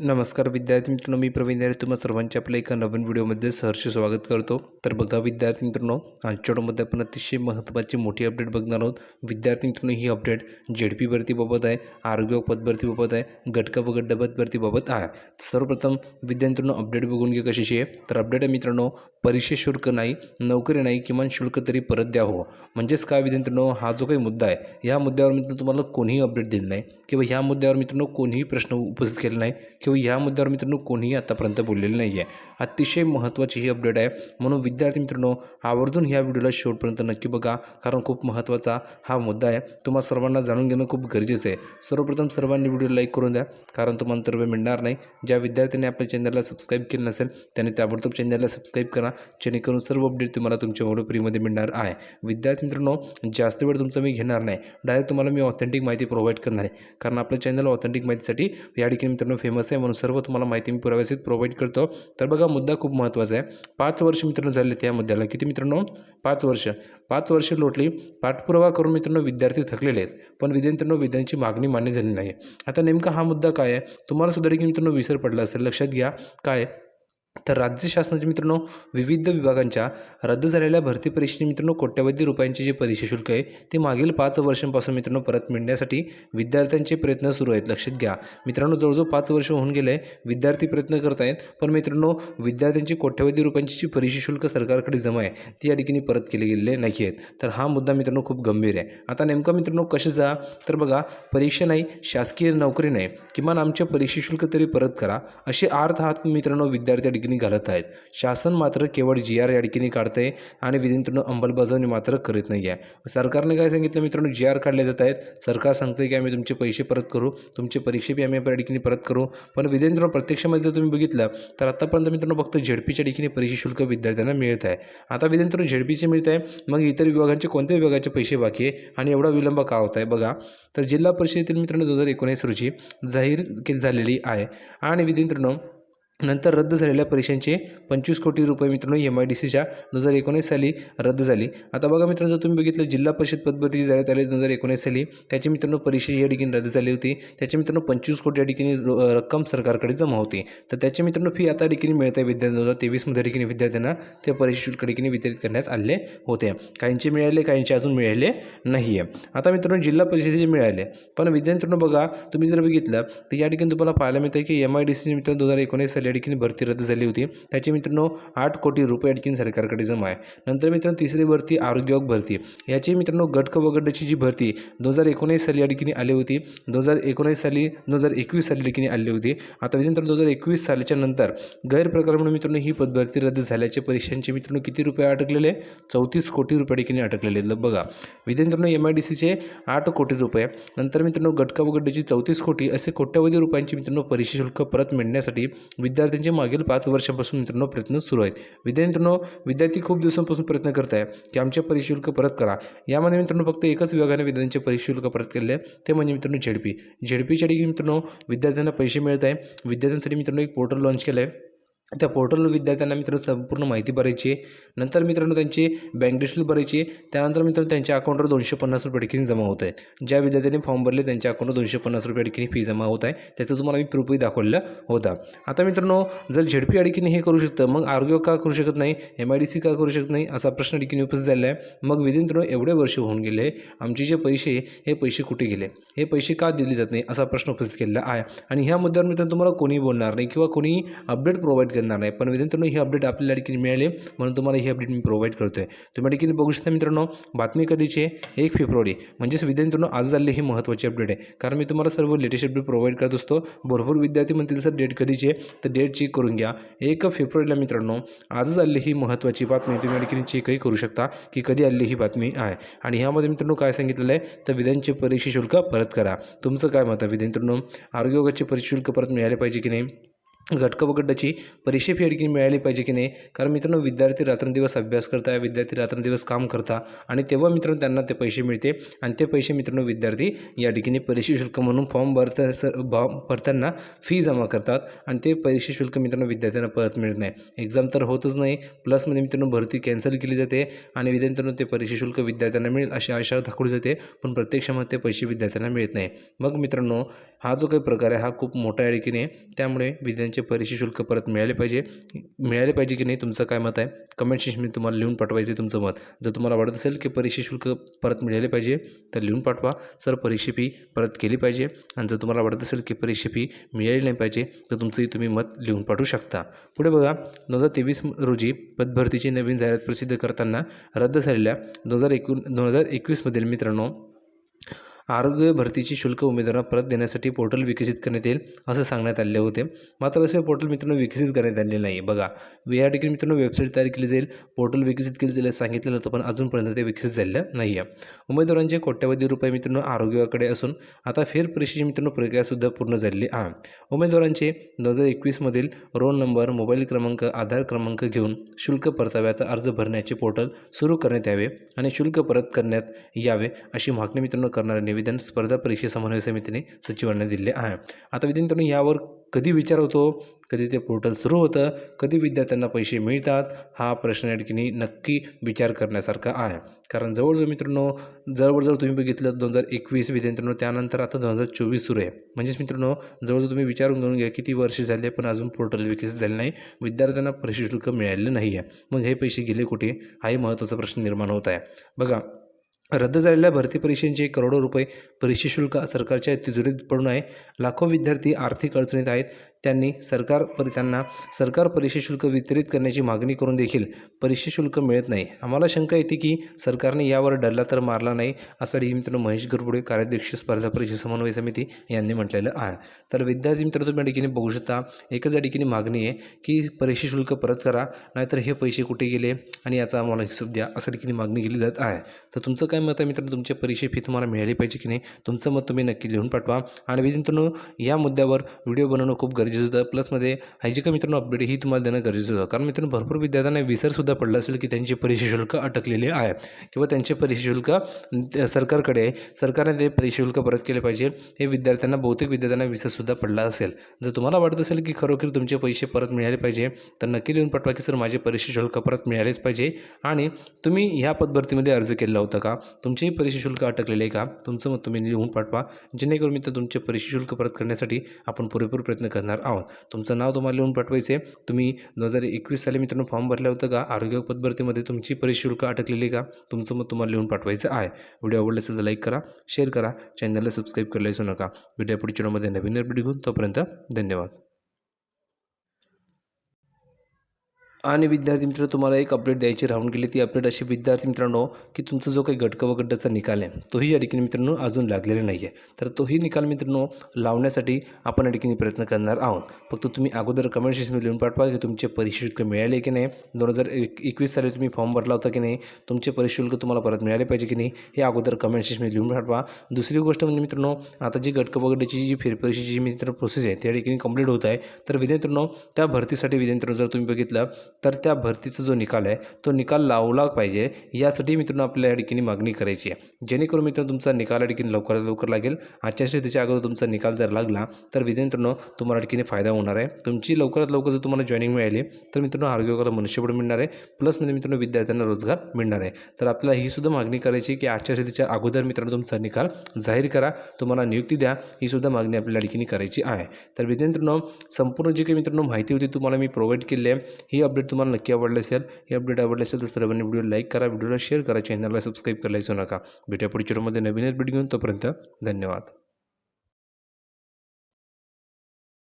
नमस्कार विद्यार्थी मित्रांनो मी प्रवीण आहे तुम्हा सर्वांचे आपल्या एका नवीन व्हिडिओमध्ये सहर्ष स्वागत करतो. तर बघा विद्यार्थी मित्रांनो आजच्या व्हिडिओमध्ये आपण अतिशय महत्त्वाची मोठी अपडेट बघणार आहोत. विद्यार्थी मित्रांनो ही अपडेट जेड पी भरतीबाबत आहे आरोग्य पदभरतीबाबत आहे गटका व गड्डा भरतीबाबत आहे. सर्वप्रथम विद्यार्थी मित्रांनो अपडेट बघून घे कशाशी आहे. तर अपडेट आहे मित्रांनो परीक्षे शुल्क नाही नोकरी नाही किमान शुल्क तरी परत द्या हो. म्हणजेच काय विद्यार्थी मित्रांनो हा जो काही मुद्दा आहे या मुद्द्यावर मित्रांनो तुम्हाला कोणीही अपडेट दिलं नाही किंवा ह्या मुद्द्यावर मित्रांनो कोणीही प्रश्न उपस्थित केला नाही किंवा ह्या मुद्द्यावर मित्रांनो कोणीही आतापर्यंत बोललेलं नाही आहे अतिशय महत्त्वाची ही अपडेट आहे. म्हणून विद्यार्थी मित्रांनो आवर्जून ह्या व्हिडिओला शेवटपर्यंत नक्की बघा. कारण खूप महत्त्वाचा हा मुद्दा आहे. तुम्हा सर्वांना जाणून घेणं खूप गरजेचं आहे. सर्वप्रथम सर्वांनी व्हिडिओ लाईक करून द्या. कारण तुम्हाला तर वेळ मिळणार नाही. ज्या विद्यार्थ्यांनी आपल्या चॅनलला सबस्क्राईब केलं नसेल त्यांनी ताबडतोब चॅनलला सबस्क्राईब करा. जेणेकरून सर्व अपडेट तुम्हाला तुमच्या मोबाईल फ्रीमध्ये मिळणार आहे. विद्यार्थी मित्रांनो जास्त वेळ तुमचा मी घेणार नाही. डायरेक्ट तुम्हाला मी ऑथेंटिक माहिती प्रोव्हाइड करणार आहे. कारण आपलं चॅनल ऑथेंटिक माहितीसाठी या ठिकाणी मित्रांनो फेमस आहे. म्हणून सर्व तुम्हाला माहिती मी पुराव्यासित प्रोव्हाइड करतो. तर बघा मुद्दा खूप महत्त्वाचा आहे. पाच वर्ष मित्रांनो झाले त्या मुद्द्याला. किती मित्रांनो? पाच वर्ष. पाच वर्ष लोटली पाठपुरावा करून मित्रांनो विद्यार्थी थकलेले आहेत. पण विद्यार्थ्यांनो विद्यांची मागणी मान्य झाली नाही. आता नेमका हा मुद्दा काय आहे? तुम्हाला सुद्धा देखील मित्रांनो विसर पडला असेल. लक्षात घ्या. काय तर राज्य शासनाचे मित्रांनो विविध विभागांच्या रद्द झालेल्या भरती परीक्षेचे मित्रांनो कोट्यवधी रुपयांचे जे परीक्षा शुल्क आहे ते मागील पाच वर्षांपासून मित्रांनो परत मिळण्यासाठी विद्यार्थ्यांचे प्रयत्न सुरू आहेत. लक्षात घ्या. मित्रांनो जवळजवळ पाच वर्ष होऊन गेले विद्यार्थी प्रयत्न करत आहेत पण मित्रांनो विद्यार्थ्यांची कोट्यवधी रुपयांची जी परीक्षा शुल्क सरकारकडे जमा आहे ती या ठिकाणी परत केले गेलेले नाही आहेत. तर हा मुद्दा मित्रांनो खूप गंभीर आहे. आता नेमका मित्रांनो कशाचा तर बघा परीक्षा नाही शासकीय नोकरी नाही किमान आमच्या परीक्षा शुल्क तरी परत करा असे आर्थ हात मित्रांनो विद्यार्थी या घालत आहेत. शासन मात्र केवळ जी आर या काढते आणि विधिंतून अंमलबजावणी मात्र करीत नाही आहे सरकारने काय सांगितलं मित्रांनो? जी आर काढले जात आहेत. सरकार सांगते की आम्ही तुमचे पैसे परत करू. तुमचे परीक्षे बी आम्ही या ठिकाणी परत करू. पण विधिंत्र प्रत्यक्षामध्ये जर तुम्ही बघितलं तर आतापर्यंत मित्रांनो फक्त झेडपीच्या ठिकाणी परीक्षा शुल्क विद्यार्थ्यांना मिळत आहे. आता विधिंत्र झेडपीचे मिळत आहे. मग इतर विभागांचे कोणत्या विभागाचे पैसे बाकी आहे? आणि एवढा विलंब का होत आहे? बघा. तर जिल्हा परिषदेतील मित्रांनो दोन हजार एकोणीस रोजी जाहीर केली झालेली आहे. आणि विधिंत्रनो नंतर रद्द झालेल्या परीक्षांचे पंचवीस कोटी रुपये मित्रांनो एम आय डी सीच्या दोन हजार एकोणीस साली रद्द झाली. आता बघा मित्रांनो जर तुम्ही बघितलं जिल्हा परिषद पदभरतीची जाहिरात आली दोन हजार एकोणीस साली. त्याची मित्रांनो परीक्षा या ठिकाणी रद्द झाली होती. त्याची मित्रांनो पंचवीस कोटी या ठिकाणी रक्कम सरकारकडे जमा होती. तर त्याची मित्रांनो फी आता ठिकाणी मिळत आहे विद्यार्थी दोन हजार तेवीसमध्ये ठिकाणी विद्यार्थ्यांना त्या परीक्षा शुल्क ठिकाणी वितरित करण्यात आले होते. काहींचे मिळाले काहींचे अजून मिळाले नाही आहे आता मित्रांनो जिल्हा परिषदेचे मिळाले. पण विद्यार्थ्यांनो बघा तुम्ही जर बघितलं तर या ठिकाणी तुम्हाला पाहायला मिळतं की एम आय डी सी मित्रांनो दोन हजार एकोणीस साली या ठिकाणी भरती रद्द झाली होती. त्याची मित्रांनो आठ कोटी रुपये या ठिकाणी सरकारकडे जमा आहे. नंतर मित्रांनो तिसरी भरती आरोग्य भरती. याची मित्रांनो गट क जी भरती दोन हजार एकोणीस साली या ठिकाणी आली होती. दोन हजार एकोणीस साली दोन हजार एकवीस साली ठिकाणी आली होती. आता मित्रांनो दोन हजार एकवीस सालाच्या नंतर गैरप्रकार म्हणून मित्रांनो ही पदभरती रद्द झाल्याच्या परीक्षांचे मित्रांनो किती रुपये अटकलेले? चौतीस कोटी रुपये ठिकाणी अटकलेले बघा विद्यार्थ्यांनो एम आय डी सीचे आठ कोटी रुपये. नंतर मित्रांनो गटका वगड्याची चौतीस कोटी असे कोट्यवधी रुपयांची मित्रांनो परीक्षा शुल्क परत मिळण्यासाठी विद्यार्थ्यांचे मागील पाच वर्षांपासून मित्रांनो प्रयत्न सुरू आहेत. विद्यार्थ्यांनो विद्यार्थी खूप दिवसांपासून प्रयत्न करत आहे की आमचे परिशुल्क परत करा. यामध्ये मित्रांनो फक्त एकच विभागाने विद्यार्थ्यांचे परिशुल्क परत केले आहे. ते म्हणजे मित्रांनो झेडपी. झेडपीसाठी ठिकाणी मित्रांनो विद्यार्थ्यांना पैसे मिळत आहे. विद्यार्थ्यांसाठी मित्रांनो एक पोर्टल लॉन्च केलं आहे त्या पोर्टलवर विद्यार्थ्यांना मित्रांनो संपूर्ण माहिती भरायची आहे. नंतर मित्रांनो त्यांची बँक डिटेल भरायची आहे. त्यानंतर मित्रांनो त्यांच्या अकाउंटवर दोनशे पन्नास रुपये ठिकाणी जमा होत आहे ज्या विद्यार्थ्यांनी फॉर्म भरले त्यांच्या अकाउंटवर दोनशे पन्नास रुपये ठिकाणी फी जमा होत आहे. त्याचं तुम्हाला मी प्रूफही दाखवलेला होता. आता मित्रांनो जर झेडपी अडकीने हे करू शकतं मग आरोग्य का करू शकत नाही? एम आय डी सी का करू शकत नाही? असा प्रश्न ठिकाणी उपस्थित झालेला आहे. मग विधिंत्र एवढे वर्ष होऊन गेले आमचे जे पैसे हे पैसे कुठे गेले? हे पैसे का दिले जात नाही? असा प्रश्न उपस्थित केलेला आहे. आणि ह्या मुद्द्यावर मित्रांनो तुम्हाला कोणी बोलणार नाही किंवा कोणी अपडेट प्रोव्हाइड करणार नाही. पण विधिंत्र ही अपडेट आपल्याला ठिकाणी मिळाली म्हणून तुम्हाला ही अपडेट मी प्रोव्हाइड करतो आहे तुम्ही ठिकाणी बघू शकता मित्रांनो बातमी कधीची आहे? एक फेब्रुवारी. म्हणजेच विद्यार्थ्यांनो आज झालेली ही महत्त्वाची अपडेट आहे. कारण मी तुम्हाला सर्व लेटेस्ट अपडेट प्रोव्हाइड करत असतो. भरपूर विद्यार्थी म्हणतील सर डेट कधीची आहे? तर डेट चेक करून घ्या. एक फेब्रुवारीला मित्रांनो आज आलेली ही महत्त्वाची बातमी तुम्ही ठिकाणी चेकही करू शकता की कधी आलेली ही बातमी आहे. आणि ह्यामध्ये मित्रांनो काय सांगितलेलं आहे? तर विधानचे परीक्षा शुल्क परत करा. तुमचं काय मत आहे? विद्यार्थ्यांनो आरोग्य परीक्षा शुल्क परत मिळाले पाहिजे की नाही? घटक व गटाची परीक्षा मिळाली पाहिजे की नाही? कारण मित्रांनो विद्यार्थी रात्रंदिवस अभ्यास करता विद्यार्थी रात्रंदिवस काम करता आणि तेव्हा मित्रांनो त्यांना ते पैसे मिळते आणि ते पैसे मित्रांनो विद्यार्थी या ठिकाणी परीक्षा शुल्क म्हणून फॉर्म भरता फॉर्म भरताना फी जमा करतात आणि ते परीक्षा शुल्क मित्रांनो विद्यार्थ्यांना परत मिळत नाही. एक्झाम तर होतच नाही प्लसमध्ये मित्रांनो भरती कॅन्सल केली जाते आणि विद्यार्थ्यांना ते परीक्षा शुल्क विद्यार्थ्यांना मिळेल अशी आशा दाखवली जाते पण प्रत्यक्षामध्ये ते पैसे विद्यार्थ्यांना मिळत नाही. मग मित्रांनो हा जो काही प्रकार आहे हा खूप मोठा या ठिकाणी आहे त्यामुळे विद्यार्थ्यांचे परीक्षा शुल्क परत मिळाले पाहिजे. मिळाले पाहिजे की नाही तुमचं काय मत आहे? कमेंट सेक्शनमध्ये तुम्हाला लिहून पाठवायचं आहे तुमचं मत. जर तुम्हाला वाटत असेल की परीक्षा शुल्क परत मिळाले पाहिजे तर लिहून पाठवा. सर परीक्षा फी परत केली पाहिजे. आणि जर तुम्हाला वाटत असेल की परीक्षा फी मिळाली नाही पाहिजे तर तुमचंही तुम्ही मत लिहून पाठवू शकता. पुढे बघा दोन हजार तेवीस रोजी पदभरतीची नवीन जाहिरात प्रसिद्ध करताना रद्द झालेल्या दोन हजार एकूण दोन हजार एकवीसमधील मित्रांनो आरोग्य भरतीची शुल्क उमेदवारांना परत देण्यासाठी पोर्टल विकसित करण्यात येईल असं सांगण्यात आले होते. मात्र असे पोर्टल मित्रांनो विकसित करण्यात आलेले नाही. बघा या ठिकाणी मित्रांनो वेबसाईट तयार केली जाईल पोर्टल विकसित केले जाईल सांगितलं सांगितलेलं होतं पण अजूनपर्यंत ते विकसित झालेलं नाही आहे उमेदवारांचे कोट्यवधी रुपये मित्रांनो आरोग्याकडे असून आता फेरपरीक्षेची मित्रांनो प्रक्रियासुद्धा पूर्ण झालेली आहे. उमेदवारांचे दोन हजार एकवीसमधील रोल नंबर मोबाईल क्रमांक आधार क्रमांक घेऊन शुल्क परताव्याचा अर्ज भरण्याचे पोर्टल सुरू करण्यात यावे आणि शुल्क परत करण्यात यावे अशी मागणी मित्रांनो करणारे निवेदन स्पर्धा परीक्षा समन्वय समितीने सचिवांना दिले आहे. आता विद्यार्थ्यांनी यावर कधी विचार होतो? कधी ते पोर्टल सुरू होतं? कधी विद्यार्थ्यांना पैसे मिळतात? हा प्रश्न या ठिकाणी नक्की विचार करण्यासारखा आहे. कारण जवळजवळ मित्रांनो जवळजवळ तुम्ही बघितलं दोन हजार एकवीस विद्यार्थ्यांनो त्यानंतर आता दोन हजार चोवीस सुरू आहे. म्हणजेच मित्रांनो जवळजवळ तुम्ही विचारून घेऊन घ्या किती वर्ष झाले पण अजून पोर्टल विकसित झाले नाही. विद्यार्थ्यांना परीक्षा शुल्क मिळालेलं नाही आहे. मग हे पैसे गेले कुठे? हाही महत्त्वाचा प्रश्न निर्माण होत आहे. बघा रद्द झालेल्या भरती परीक्षेचे करोडो रुपये परीक्षा शुल्क सरकारच्या तिजोरीत पडून आहे लाखो विद्यार्थी आर्थिक अडचणीत आहेत. त्यांनी सरकार परि त्यांना सरकार परीक्षा शुल्क वितरित करण्याची मागणी करून देखील परीक्षा शुल्क मिळत नाही. आम्हाला शंका येते की सरकारने यावर डरला तर मारला नाही असं मित्रांनो मित्र महेश गरबुडे कार्याध्यक्ष स्पर्धा परीक्षा समन्वय समिती यांनी म्हटलेलं आहे. तर विद्यार्थी मित्र तुम्ही या ठिकाणी बघू शकता एकच या ठिकाणी मागणी आहे की परीक्षा शुल्क परत करा नाहीतर हे पैसे कुठे गेले आणि याचा आम्हाला हिशोब द्या असं ठिकाणी मागणी केली जात आहे. तर तुमचं काय मत आहे मित्रांनो? तुमच्या परीक्षा फी तुम्हाला मिळाली पाहिजे की नाही? तुमचं मत तुम्ही नक्की लिहून पाठवा. आणि मित्रांनो या मुद्द्यावर व्हिडिओ बनवणं खूप गरजेचं होतं. प्लसमध्ये ह्याची का मित्रांनो अपडेट ही तुम्हाला देणं गरजेचं होतं. कारण मित्रांनो भरपूर विद्यार्थ्यांना विसरसुद्धा पडला असेल की त्यांचे परीक्षा शुल्क अटकलेले आहे. किंवा त्यांचे परीक्षा शुल्क सरकारकडे आहे. सरकारने ते परीक्षा शुल्क परत केले पाहिजे. हे विद्यार्थ्यांना बहुतेक विद्यार्थ्यांना विसरसुद्धा पडला असेल. जर तुम्हाला वाटत असेल की खरोखर तुमचे पैसे परत मिळाले पाहिजे तर नक्की लिहून पाठवा की सर माझे परीक्षा शुल्क परत मिळालेच पाहिजे. आणि तुम्ही ह्या पदभरतीमध्ये अर्ज केला होता का? तुमचेही परीक्षा शुल्क अटकलेले आहे का? तुमचं मत तुम्ही लिहून पाठवा. जेणेकरून मी तर तुमचे परीक्षा शुल्क परत करण्यासाठी आपण पुरेपूर प्रयत्न करणार आहोत. तुमचं नाव तुम्हाला लिहून पाठवायचं आहे. तुम्ही दोन हजार एकवीस साली मित्रांनो फॉर्म भरला होता का? आरोग्य पदभरतीमध्ये तुमची परिशुल्क अटकलेली आहे का? तुमचं मत तुम्हाला लिहून पाठवायचं आहे. व्हिडिओ आवडला असेल तर लाईक करा शेअर करा चॅनलला सबस्क्राईब करायला विसरू नका. व्हिडिओ पुढच्या व्हिडिओमध्ये नवीन अपडेट घेऊन. तोपर्यंत धन्यवाद. आणि विद्यार्थी मित्र तुम्हाला एक अपडेट द्यायची राहून गेली. ती अपडेट अशी विद्यार्थी मित्रांनो की तुमचा जो काही गटक व निकाल आहे तोही या ठिकाणी मित्रांनो अजून लागलेला नाही आहे तर तोही निकाल मित्रांनो लावण्यासाठी आपण या ठिकाणी प्रयत्न करणार आहोत. फक्त तुम्ही अगोदर कमेंट सेक्शनमध्ये लिहून पाठवा की तुमचे परिशुल्क मिळाले की नाही दोन हजार एक एकवीस साली तुम्ही फॉर्म भरला होता की नाही तुमचे परिशुल्क तुम्हाला परत मिळाले पाहिजे की नाही हे अगोदर कमेंट सेक्शनमध्ये लिहून पाठवा. दुसरी गोष्ट म्हणजे मित्रांनो आता जी गटक वगैरेची जी फेरपरीक्षेची जी मित्र प्रोसेस आहे त्या ठिकाणी कंप्लीट होत आहे. तर विद्यार्थ्यांनो त्या भरतीसाठी विद्यार्थ्यांनो जर तुम्ही बघितलं तर त्या भरतीचा जो निकाल आहे तो निकाल लावला पाहिजे. यासाठी मित्रांनो आपल्या या ठिकाणी मागणी करायची आहे. जेणेकरून मित्रांनो तुमचा निकाल या ठिकाणी लवकरात लवकर लागेल. आजच्या त्याच्या अगोदर तुमचा निकाल जर लागला तर विद्यार्थ्यांनो तुम्हाला या ठिकाणी फायदा होणार आहे. तुमची लवकरात लवकर जर तुम्हाला जॉईनिंग मिळाली तर मित्रांनो आरोग्याला मनुष्यबळ मिळणार आहे. प्लस म्हणजे मित्रांनो विद्यार्थ्यांना रोजगार मिळणार आहे. तर आपल्याला ही सुद्धा मागणी करायची की आजच्या शेतीच्या अगोदर मित्रांनो तुमचा निकाल जाहीर करा. तुम्हाला नियुक्ती द्या. ही सुद्धा मागणी आपल्याला ठिकाणी करायची आहे. तर विद्यार्थ्यांनो संपूर्ण जी काही मित्रांनो माहिती होती तुम्हाला मी प्रोव्हाइड केली आहे. ही अपडेट तुम्हाला नक्की आवडलं असेल हे अपडेट आवडली असेल तर सर्वांनी व्हिडिओ लाईक करा व्हिडिओला शेअर करा चॅनलला सबस्क्राईब करायला विसरू नका. भेटूया पुढच्या व्हिडिओमध्ये नवीन अपडेट घेऊन. तोपर्यंत धन्यवाद.